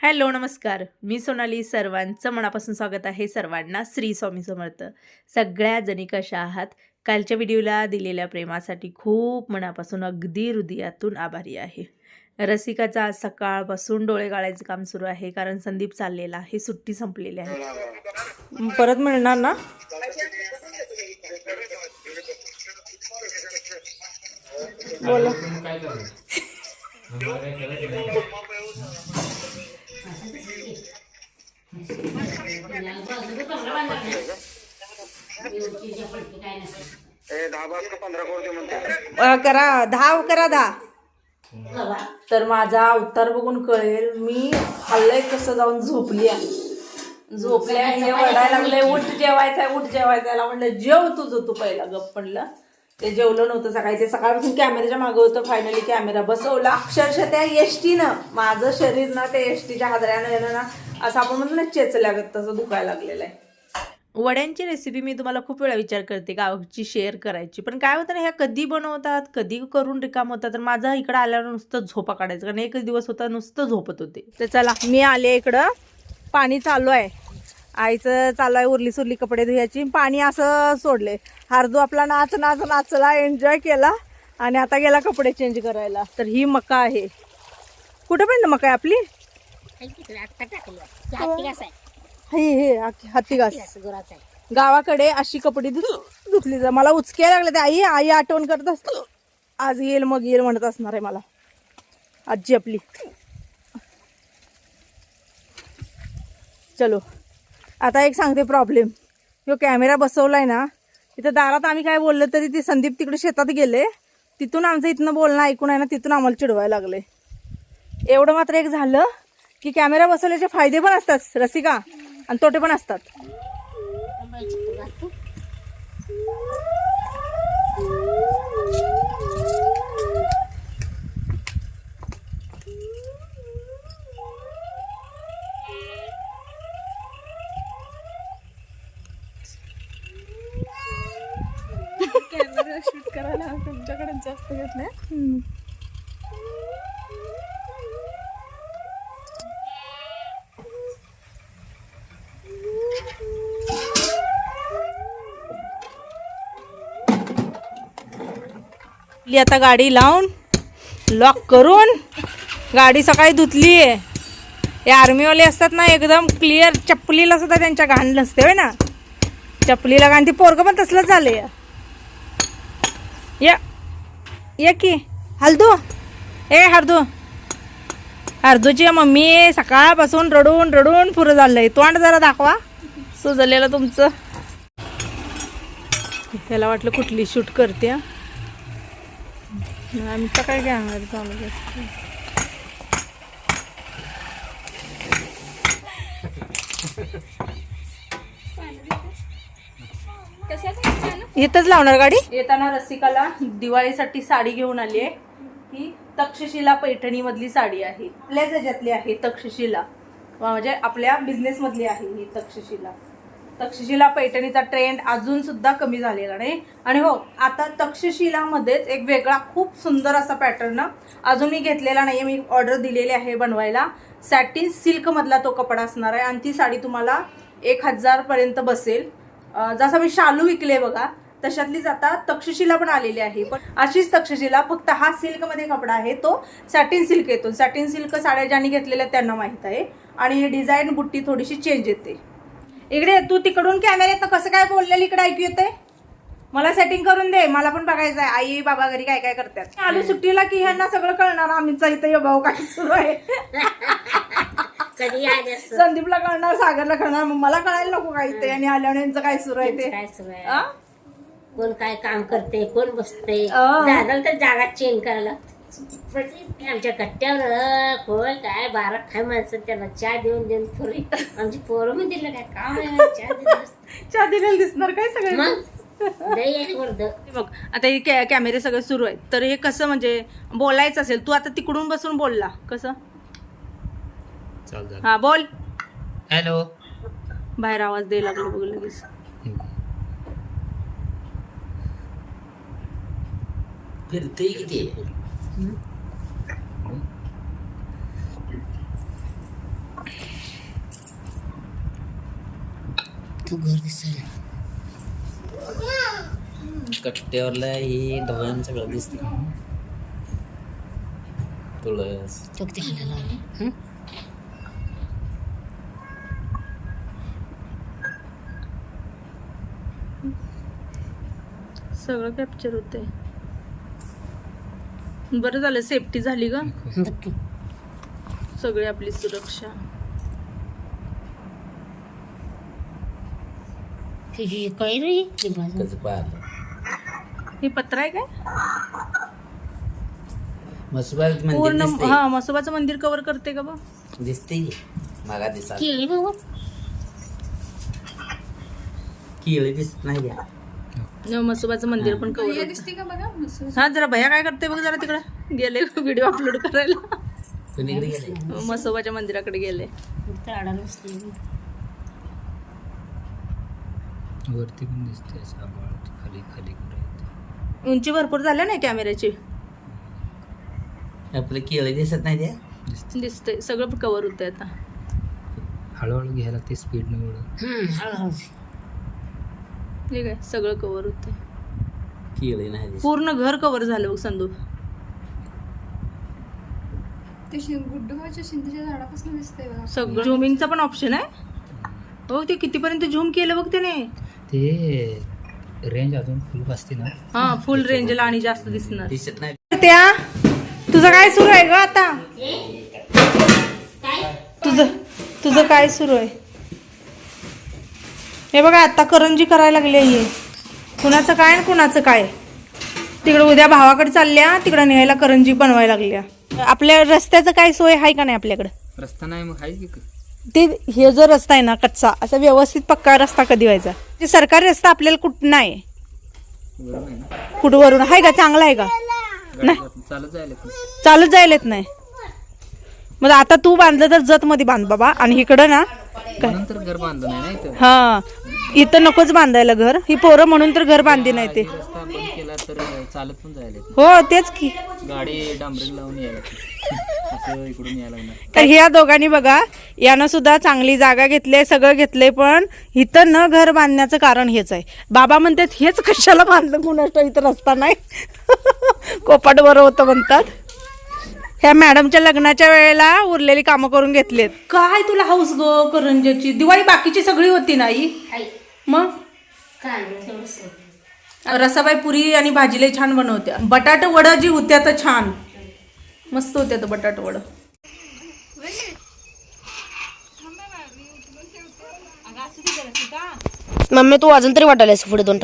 Hello नमस्कार. मी सोनाली सर्वांचं मनापासून स्वागत आहे सर्वांना श्री स्वामी समर्थ. सगळ्या जणी कशा आहात? कालच्या व्हिडिओला दिलेल्या प्रेमासाठी खूप मनापासून अगदी हृदयातून आभारी आहे. रसिकाचा आज सकाळपासून डोळे गाळायचं काम सुरू आहे कारण संदीप चाललेला आहे सुट्टी संपलेली आहे. परत मिळणार ना? बोला काय ए दहा बार का पंधरा कोणते म्हणते अ, करा दहा करा दहा. तर माझा अवतार बघून कळेल मी हल्लय कसं जाऊन झोपली आहे. झोपले हे वडायला लागले उठ जेवायचंय उठ जेवायचंय याला म्हणलं जेव तुझं तू पहिला गप म्हणलं. ते जेवलं नव्हतं सकाळी ते सकाळपासून कॅमेऱ्याच्या मागं होतं फायनली कॅमेरा बसवला. अक्षरशः त्या एसटीनं माझं शरीर ना त्या एसटीच्या हादऱ्यानं येणं ना असं आपण म्हणतो ना चेचल्यागत तसं दुखायला लागलेलं आहे. वड्यांची रेसिपी मी तुम्हाला खूप वेळा विचार करते गावची शेअर करायची. पण काय होतं ना ह्या कधी बनवतात कधी करून रिकाम होतात तर माझा इकडं आल्यावर नुसतं झोपा काढायचं. कारण एकच दिवस होता नुसतं झोपत होते. तर चला मी आले इकडं. पाणी चालू आहे. आईचं चालू आहे उरली सुरली कपडे धुयाची. पाणी असं सोडले. हार्दू आपला नाच नाच नाचला एन्जॉय केला. आणि आता गेला कपडे चेंज करायला. तर ही मका आहे. कुठं पण मका आहे आपली? हे हे हत्ती घास. गावाकडे अशी कपडे धु- धुतली जा. मला उचके लागले ते आई आई आठवण करत असत आज येईल मग येईल म्हणत असणार आहे मला. आजी आपली. चलो. आता एक सांगते प्रॉब्लेम जो कॅमेरा बसवलाय ना इथं दारात आम्ही काय बोललं तरी ते संदीप तिकडे शेतात गेले. तिथून आमचं इथनं बोलणं ऐकून आहे ना तिथून आम्हाला चिडवायला लागले. एवढं मात्र एक झालं की कॅमेरा बसवल्याचे फायदे पण असतात रसिका. आणि तोटे पण असतात. कॅमेरा शूट करायला तुमच्याकडे जास्त घेत ली आता गाडी लावून. लॉक करून. गाडी सकाळी धुतली आहे. हे आर्मीवाले असतात ना एकदम क्लिअर चपलीला सुद्धा त्यांच्या घाण नसते होय ना? चपलीला घाण. ती पोरगं पण तसलंच झालंय. या. ये की. हलदू ए हरदू. हरदूची मम्मी सकाळपासून रडून रडून पुरं झालंय. तोंड जरा दाखवा. सुजलेलं तुमचं. त्याला वाटलं कुठली शूट करते. हा. आमचं काय कॅमेरा चालू असते इथंच लावणार गाडी? येताना रसिकाला दिवाळीसाठी साडी घेऊन आली आहे. ही तक्षशिला पैठणी मधली साडी आहे. आपल्याच ह्याच्यातली आहे. तक्षशिला. म्हणजे आपल्या बिझनेस मधली आहे ही तक्षशिला. तक्षशिला पैठणीचा ट्रेंड अजून सुद्धा कमी झालेला नाही. आणि हो आता तक्षशिलामध्येच एक वेगळा खूप सुंदर असा पॅटर्न अजून मी घेतलेला नाही मी ऑर्डर दिलेली आहे बनवायला. सॅटिन सिल्कमधला तो कपडा असणार आहे. आणि ती साडी तुम्हाला एक हजारपर्यंत बसेल. जसं जसा मी शालू विकले बघा तशातलीच आता तक्षशिला पण आलेली आहे. पण अशीच तक्षशिला फक्त हा सिल्कमध्ये कपडा आहे. तो सॅटिन सिल्क येतो. सॅटिन सिल्क साड्या ज्यांनी घेतलेल्या त्यांना माहीत आहे. आणि डिझाईन बुट्टी थोडीशी चेंज येते. इकडे तू तिकडून कॅमेऱ्यात कसं काय बोललेलं इकडे ऐकू येते मला सेटिंग करून दे मला पण बघायचं आहे. आई बाबा घरी काय काय करतात? आलू सुट्टीला की ह्यांना सगळं कळणार आम्हीचा इथं ये भाऊ काय सुरू आहे? कधी संदीपला कळणार सागरला कळणार मग मला कळायला नको काय ते आणि आल्यावर यांचं काय सुरू आहे ते. काय सुरू आहे? कोण काय काम करते कोण बसते तर जागा चेंज करायला. आमच्या कट्ट्यावर कोण काय बारा खाय माणसं त्याला चहा देऊन देऊन पुरी. आमची पोरं दिलं काय काम आहे चहा दिलं चहा दिलेलं दिसणार काय सगळे? मग दही आहे वर्ध बघ आता हे कॅ- कॅमेरे सगळे सुरू आहेत. तर हे कसं म्हणजे बोलायचं असेल तू आता तिकडून बसून बोलला. कसं? चाल हा बोल. हॅलो. बाहेर आवाज द्यायला लागलो बघ लगेच. फिरते किती? तू घर दिसेल. कट्ट्यावरला ही ढगांचं सगळं दिसते तुळस. सगळं कॅप्चर होतंय. बरं झालं सेफ्टी झाली ग. की. सगळी आपली सुरक्षा. ही काय रे बाजू. कसं पाहिलं? पत्र आहे काय? मसुबात मंदिर पूर्ण दिसते हा मसोबाचं मंदिर कव्हर करते का? बघ दिसते दिसा केळी किळी दिसत नाही मसोबाचं मंदिर पण कव्हर हे दिसते का बघा? हा जरा भैया काय करते बघ जरा तिकडे. गेले व्हिडिओ अपलोड करायला. मसोबाच्या मंदिराकडे गेले. वरती पण दिसते खाली खाली कुठे उंची भरपूर झाल्या नाही कॅमेऱ्याची? आपलं केळी दिसत नाही द्या दिसतंय. सगळं कव्हर होतंय आता. हळूहळू घ्यायला लागते स्पीड न हम्म हळूहळू. ठीक आहे सगळं कव्हर होतंय. केळी नाही दिसत. पूर्ण घर कव्हर झालं बघ संदू ते शिं शिंदेच्या झाडापासून दिसतंय बघा. सगळं. झुमिंगचा पण ऑप्शन आहे. हो ते कितीपर्यंत झूम केलं बघ त्याने. ते रेंज अजून फुल असते ना. हा फुल रेंजला आणि जास्त दिसणार. दिसत नाही. त्या तुझं काय सुरू आहे ग आता? तुझं तुझं काय सुरू आहे? हे बघा आता करंजी करायला लागली आहे. कुणाचं काय आणि कुणाचं काय? तिकडं उद्या भावाकडे चालल्या तिकडं न्यायला करंजी बनवायला लागल्या. आपल्या रस्त्याचं काय सोय आहे का नाही आपल्याकडं? रस्ता नाही मग आहे की ते हे जो रस्ता आहे ना कच्चा असा व्यवस्थित पक्का रस्ता कधी व्हायचा? ते सरकारी रस्ता आपल्याला कुठं नाही. बरोबर आहे ना? कुठं वरून? आहे का? चांगला आहे का? नाही चालत जायला चालत जायला येत नाही. मग आता तू बांधलं तर जत मध्ये बांध बाबा. आणि इकडं ना नंतर घर बांधलं नाही हा इथं नकोच बांधायला घर. ही पोरं म्हणून तर घर बांधली नाही ते. रस्ता बंद केला तर चालत पण जायला येत हो तेच की. नाही. गाडी डांबरीन लावून यायला लागते. असं इकडून यायला लागणार तर ह्या दोघांनी बघा यानं सुद्धा चांगली जागा घेतली सगळं घेतलंय पण इथं न घर बांधण्याचं कारण हेच आहे. बाबा म्हणतात हेच कशाला बांधलं? कुणाष्ट इथं रस्ता नाही. कोपाट बरं होतं म्हणतात. ह्या मॅडमच्या लग्नाच्या वेळेला उरलेली कामं करून घेतलीत. काय तुला हाऊस ग करंजाची दिवाळी बाकीची सगळी होती नाही आई? मग. रसाबाई पुरी आणि भाजीला छान बनवत्या. बटाट वडं जी होत्या तर छान. मस्त होत्या तर बटाट वडं. मम्मी तू अजून तरी वाटायलास पुढे दोन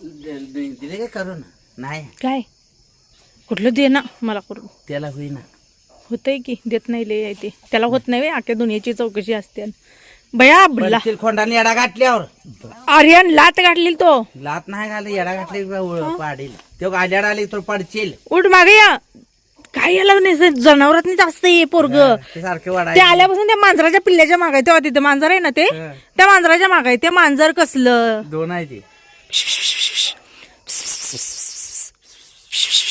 दिले काय करून नाही काय कुठलं दे ना मला करून त्याला होईना होतंय की देत नाही लय आहे ते त्याला होत नाही अख्ख्या दुनियाची चौकशी असते बया ला- खोंडाने येडा गाठल्यावर आर्यन लात गाठली तो लात नाही घाल येडा गाठली पाडील तो गाड्याड आली तर पडशील. उठ मागे या. काय याला नाही जनावरात जास्त ये पोरग. ते सारखे ते आल्यापासून त्या मांजराच्या पिल्ल्याच्या मागाय तेव्हा तिथे मांजर आहे ना ते? त्या मांजराच्या मागाय ते मांजर कसलं? दोन आहे ते.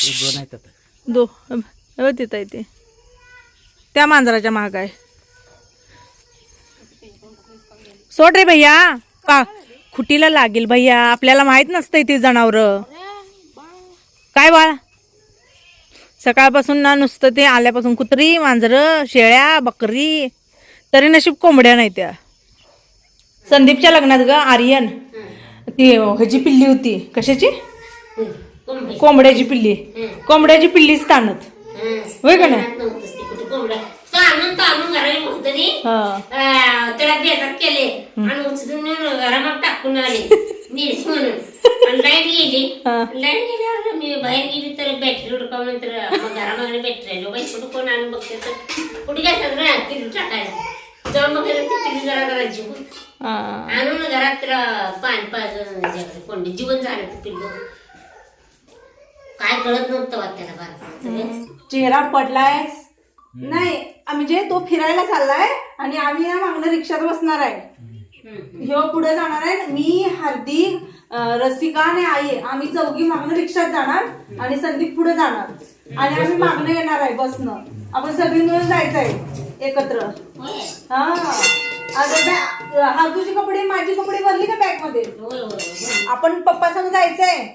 ते दोन आहेत आता. दो हो तिथं आहे ते. त्या मांजराच्या माग आहे. सोड रे भैया. पा खुटीला लागेल भैया. आपल्याला माहीत नसतंय ते जनावर. काय बाळ? सकाळपासून ना नुसतं ते आल्यापासून कुत्री मांजरं शेळ्या बकरी तरी नशीब कोंबड्या नाही त्या. संदीपच्या लग्नात ग आर्यन. ती ह्याची पिल्ली होती. कशाची? कोंबडी. कोंबड्याची पिल्ली. कोंबड्याची पिल्लीच ताणत. होय का नाही? हा मीच म्हणून आणि लाइट गेली. हा. लाइट गेल्यावर मी बाहेर गेली तर बॅटरी उडकावून नंतर मग घरामध्ये बॅटरी आली बाई कुठं कोण आणून बघते तर? कुठे घ्यायचं ना पिलू टाकायला. जाऊन मग ते पिलू जरा जरा जीवन हा. आणून घरात त्याला पाणी पाजून कोंडी जीवन झालं ते पिल्लू काय कळत नव्हतं बा त्याला बारा चेहरा पडलाय? नाही. म्हणजे तो फिरायला चाललाय आणि आम्ही ना मागणं रिक्षात बसणार आहे. ह्यो पुढे जाणार आहे मी हार्दिक रसिका आणि आई आम्ही चौघी मागणं रिक्षात जाणार आणि संदीप पुढे जाणार. आणि आम्ही मागणं येणार आहे बसनं. आपण सगळी मिळून जायचं आहे एकत्र. हा. आता बॅ- कपडे माझी कपडे भरली का बॅगमध्ये आपण पप्पा संग जायचंय.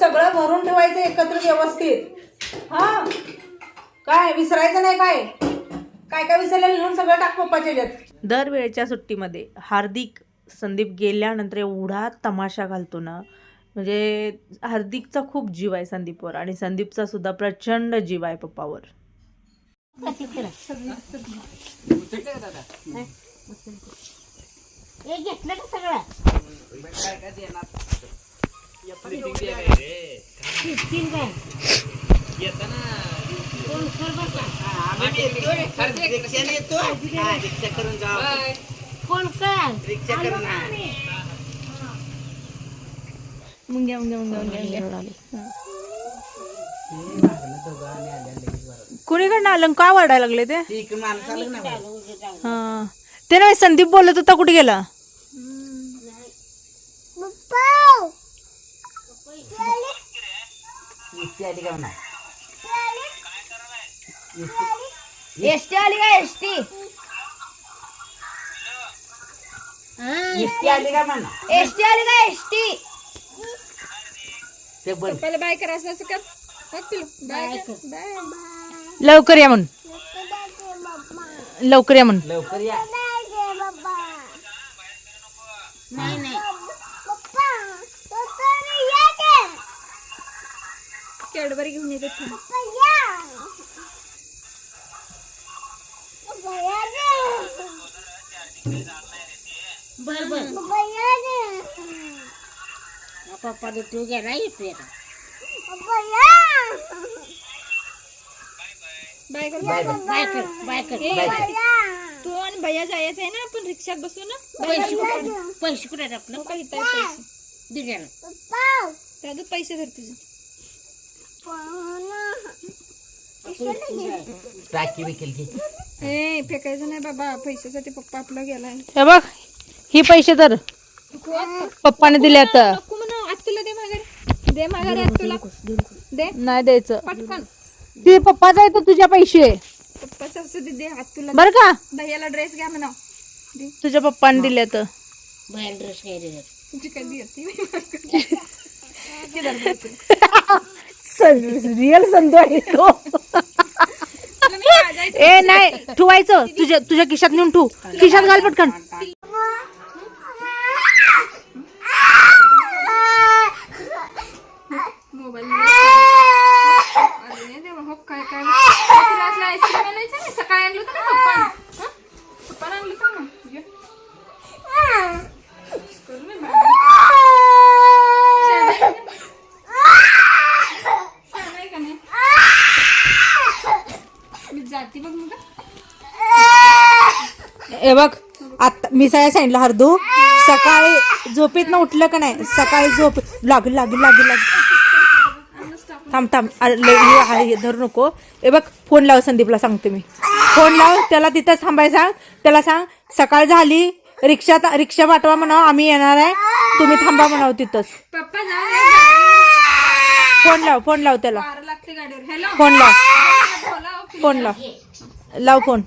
सगळं भरून ठेवायचं एकत्र व्यवस्थित. हा. काय विसरायचं नाही काय? काय काय विसरलेलं लिहून सगळं टाक पप्पाच्या ह्याच्यात. दरवेळेच्या सुट्टीमध्ये हार्दिक संदीप गेल्यानंतर एवढा तमाशा घालतो ना म्हणजे हार्दिकचा खूप जीव आहे संदीपवर आणि संदीपचा सुद्धा प्रचंड जीव आहे पप्पावर. हे घेतलं का सगळं? का? कोण मुंग्या मुंग्या मुंग्या मुंग्या मुंग्या कोणीकडनं आलं काय वाढायला लागले ते? ठीक माणूस आलं ना हा. ते नाही संदीप बोलत होता कुठे गेला? इतकी आली का म्हणा एसटी आली का एसटी। इतकी आली का म्हणा एसटी आली का एसटी। ते बंद पप्पाला बाय करायचं असं कर। बघ पिलू बाय कर. बाय लवकर या म्हणून। लवकर या म्हणून। लवकर या। नाही नाही. कॅडबरी घेऊन येते थांब. बर बर. पप्पा तू बाय बाय कर. बाय कर बाय बाय तू आणि भैया जायचं आहे ना आपण रिक्षात बसू ना? पैसे कुठे पैसे कुठे दादू धर तुझे. टाकी विकेल की. ए फेकायचं नाही बाबा पैशासाठी पप्पा आपला गेलाय. हे बघ ही पैसे तर पप्पाने दिले आता नको म्हणा दे माघारी. दे माघारी आत तुला. दे. नाही द्यायचं. पटकन. ते पप्पाचा तर तुझ्या पैसे. पप्पाचं असं दे दे हात तुला. बर का? भैयाला ड्रेस घ्या म्हणा. तुझ्या पप्पाने दिले तर बाहेर ड्रेस काय दिले तुझी कधी येते? रिअल संधू आहे तो ए नाही ठेवायचं. तुझ्या तुझ्या खिशात नेऊन ठेवू. खिशात घाल पटकन मोबाईल अरे देवा हो काय काय क्लासला आईस्क्रीम आणायचं नाही सकाळी आणलं होतं ना पप्पा पप्पा आणलं होतं ना ये. करू नये बाळा. शाळा आहे का? शाळा आहे का नाही? मी जाते बघ मग हे बघ आता मी काय सांगितलं हरदू सकाळी झोपेत ना उठलं का नाही सकाळी झोप लाग लाग लाग लाग. थांब थांब धरू नको. हे बघ फोन लाव संदीपला सांगते मी. फोन लाव त्याला तिथंच थांबाय सांग त्याला सांग सकाळ झाली रिक्षात रिक्षा पाठवा म्हणावं आम्ही येणार आहे. तुम्ही थांबा म्हणावं तिथंच. फोन लाव फोन लाव त्याला. फोन लाव. फोन लाव. लाव फोन.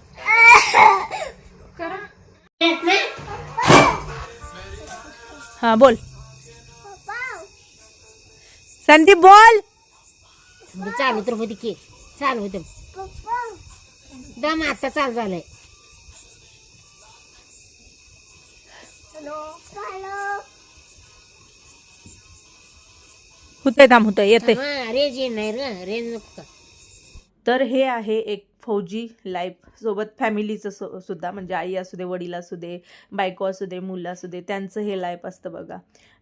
हा बोल. संदीप बोल. चालू तर होती की चालू होतं. दम आता चालू झालंय. होतंय थांब होतंय येते हा, रेंज येत नाही र रेंज नको तर हे आहे एक फौजी लाईफ सोबत फॅमिलीचं सो सुद्धा. म्हणजे आई असू दे वडील असू दे बायको असू दे मुलं असू दे त्यांचं हे लाईफ असतं बघा.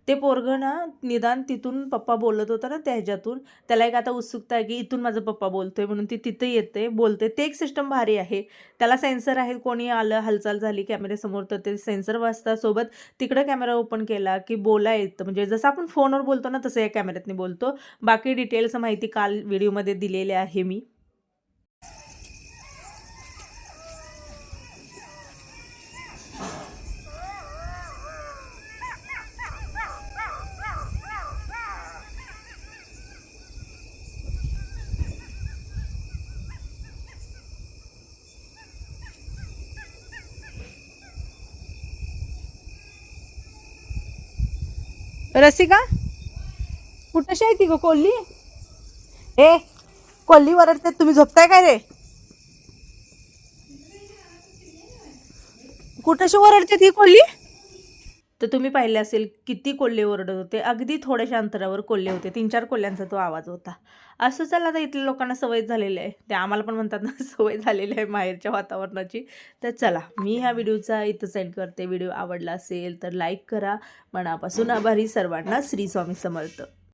ते पोरगं ना निदान तिथून पप्पा बोलत होता ना त्या ह्याच्यातून त्याला एक आता उत्सुकता आहे की इथून माझा पप्पा बोलतोय म्हणून ती तिथे येते बोलते. ते एक सिस्टम भारी आहे. त्याला सेन्सर आहे कोणी आलं हालचाल झाली कॅमेऱ्यासमोर तर ते सेन्सर वाजता सोबत तिकडं कॅमेरा ओपन केला की बोला येतं. म्हणजे जसं आपण फोनवर बोलतो ना तसं या कॅमेऱ्यातनी बोलतो. बाकी डिटेल्स माहिती काल व्हिडिओमध्ये दिलेली आहे मी. रसिका कुठशी आहे ती ग कोल्ली ए कोल्ली वरडते तुम्ही झोपताय काय रे? कुठशी ओरडते ती कोल्ली तर तुम्ही पाहिले असेल किती कोल्हे ओरडत होते. अगदी थोड्याशा अंतरावर कोल्हे होते. तीन चार कोल्ह्यांचा तो आवाज होता. असं चला आता इथल्या लोकांना सवय झालेली आहे. ते आम्हाला पण म्हणतात ना सवय झालेली आहे माहेरच्या वातावरणाची. तर चला मी ह्या व्हिडिओचा इथं सेंड करते. व्हिडिओ आवडला असेल तर लाईक करा. मनापासून आभारी सर्वांना श्री स्वामी समर्थ.